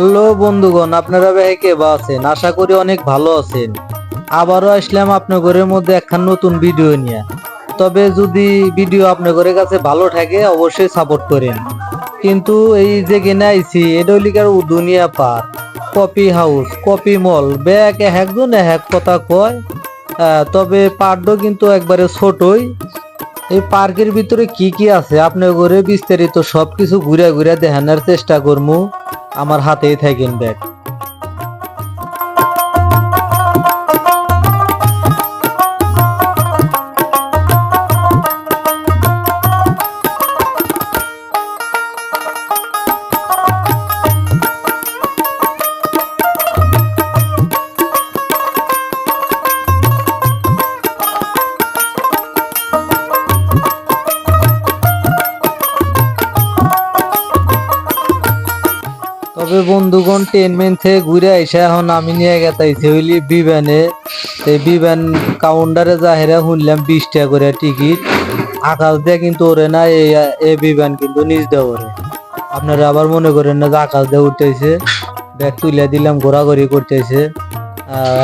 Hello বন্ধুগণ, আপনারা ভাই কে বা আছেন? আশা করি অনেক ভালো আছেন। আবারও আসলাম আপনার ঘরের মধ্যে একখান নতুন ভিডিও নিয়ে। তবে যদি ভিডিও আপনার ঘরের কাছে ভালো থাকে, অবশ্যই সাপোর্ট করেন। কিন্তু এই যে কিনে আইছি, এটা দুনিয়া পার copy house, copy mall, bag একজন এক কথা কয়। তবে পার্টও কিন্তু একবারে ছোটই। এই পার্কের ভিতরে কি কি আছে? আপনার ঘরে বিস্তারিত সবকিছু ঘুরে ঘুরে দেখানোর চেষ্টা করব আমার হাতেই থাকেন ব্যাগ তবে বন্ধুগণ টেনমেন থেকে ঘুরে আইসা এখন আমি নিয়ে গেতাইছি হইলি বিমানে। সেই বিমান কাউন্টারে যাহেরা শুনলাম বিশ টাকা করে টিকিট আকাশ দিয়ে কিন্তু ওরে না, এই এই বিমান কিন্তু নিজ দেওয়া ওরে। আপনারা আবার মনে করেন না যে আকাশ দিয়ে উঠতেছে। ব্যাগ তুলে দিলাম, ঘোরাঘুরি করতেছে।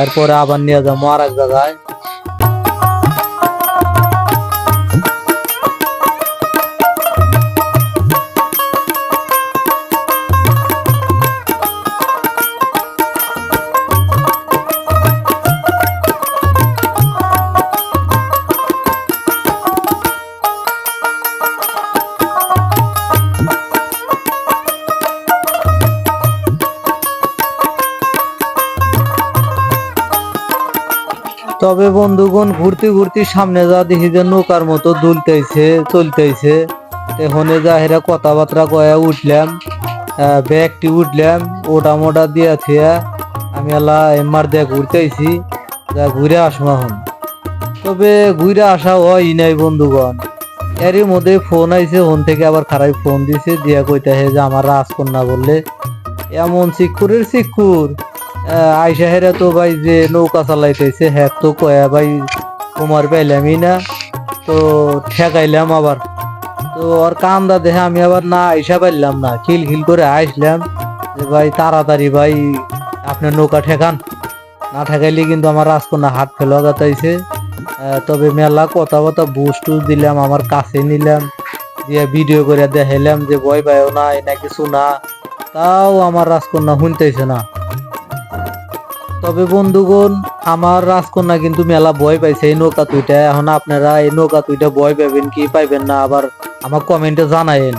এরপরে আবার নিয়ে যাব আর এক জায়গায়। তবে বন্ধুগণ, ঘুরতে ঘুরতে সামনে যা দেখি যে নৌকার মতো দুলতেছে, চলতেছে। এখানে যা হেরা কথাবার্তা কয়ে উঠলাম ব্যাগটি উঠলাম, ওটা মোটা দিয়া আমি আল্লাহ এমার দিয়ে ঘুরতেছি, যা ঘুরে আসব এখন। তবে ঘুরে আসা হয় নাই বন্ধুগণ। এরই মধ্যে ফোন আইছে ফোন থেকে আবার খারাপ ফোন দিছে, দিয়া কইতে যে আমার রাজকন্যা বললে, এমন সিকুরের সিকুর আইসা হেরা তো ভাই যে নৌকা চালাইতেছে হ্যাঁ তো কয়া ভাই তোমার পাইলামই না, তো ঠেকাইলাম আবার। তো ওর কান্দা দেখে আমি আবার না আইসা পাইলাম না, খিল খিল করে আইসলাম যে ভাই তাড়াতাড়ি ভাই আপনার নৌকা ঠেকান। না ঠেকাইলে কিন্তু আমার রাজকন্যা হাত ফেলা গাতাইছে তবে মেলা কথা কথা বুস দিলাম, আমার কাছে নিলাম, দিয়ে ভিডিও করে দেখাইলাম যে ভয় পাইও না এ না কিছু না তাও আমার রাজকন্যা শুনতেছে না। তবে বন্ধুগণ, আমার রাজকন্যা কিন্তু মেলা ভয় পাইছে এই নৌকা তুইটা। এখন আপনারা এই নৌকা তুইটা ভয় পাবেন কি পাইবেন না, আবার আমার কমেন্টে জানায়েন।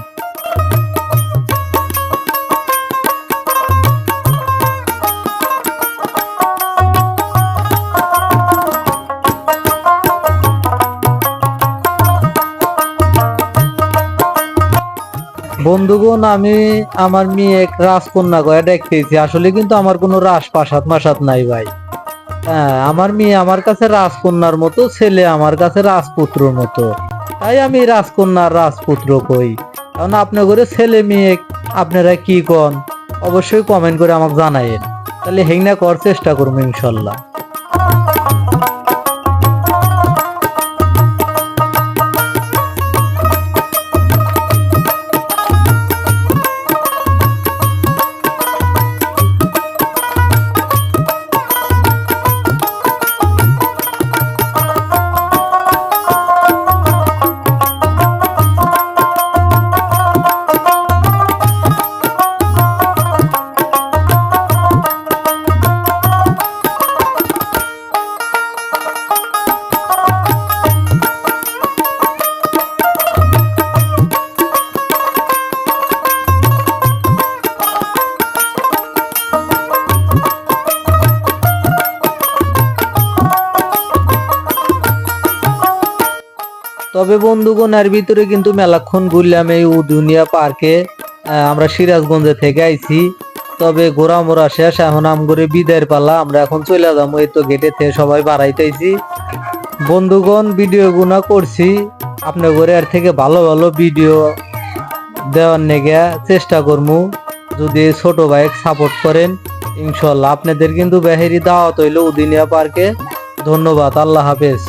বন্ধুগণ, আমি আমার মেয়ে এক রাজকন্যা গয়া দেখতেছি। আসলে কিন্তু আমার কোনো রাস পাসাদ মাসাদ নাই ভাই। হ্যাঁ আমার মেয়ে আমার কাছে রাজকন্যার মতো, ছেলে আমার কাছে রাজপুত্রর মতো। তাই আমি রাজকন্যার রাজপুত্র কই। কারণ আপনার করে ছেলে মেয়ে, আপনারা কি কন? অবশ্যই কমেন্ট করে আমাকে জানাইন তাহলে হেংনা করার চেষ্টা করব ইনশাল্লাহ। তবে বন্ধুগণ, এর ভিতরে কিন্তু মেলাক্ষণ ঘুরলাম এই উদুনিয়া পার্কে। আমরা সিরাজগঞ্জে থেকে আইছি। তবে ঘোরা মোরা শেষ, এখন আমগরে বিদায়ের পালা। আমরা এখন চলে যাব এই তো গেটে থেকে সবাই বাড়াইতেছি বন্ধুগণ ভিডিও গুনা করছি। আপনার ঘরে এর থেকে ভালো ভালো ভিডিও দেওয়ার নেগে চেষ্টা করব যদি ছোট বাইক সাপোর্ট করেন ইনশাল্লাহ আপনাদের কিন্তু বেহেরি দাওয়াত হইল উদিনিয়া পার্কে। ধন্যবাদ, আল্লাহ হাফেজ।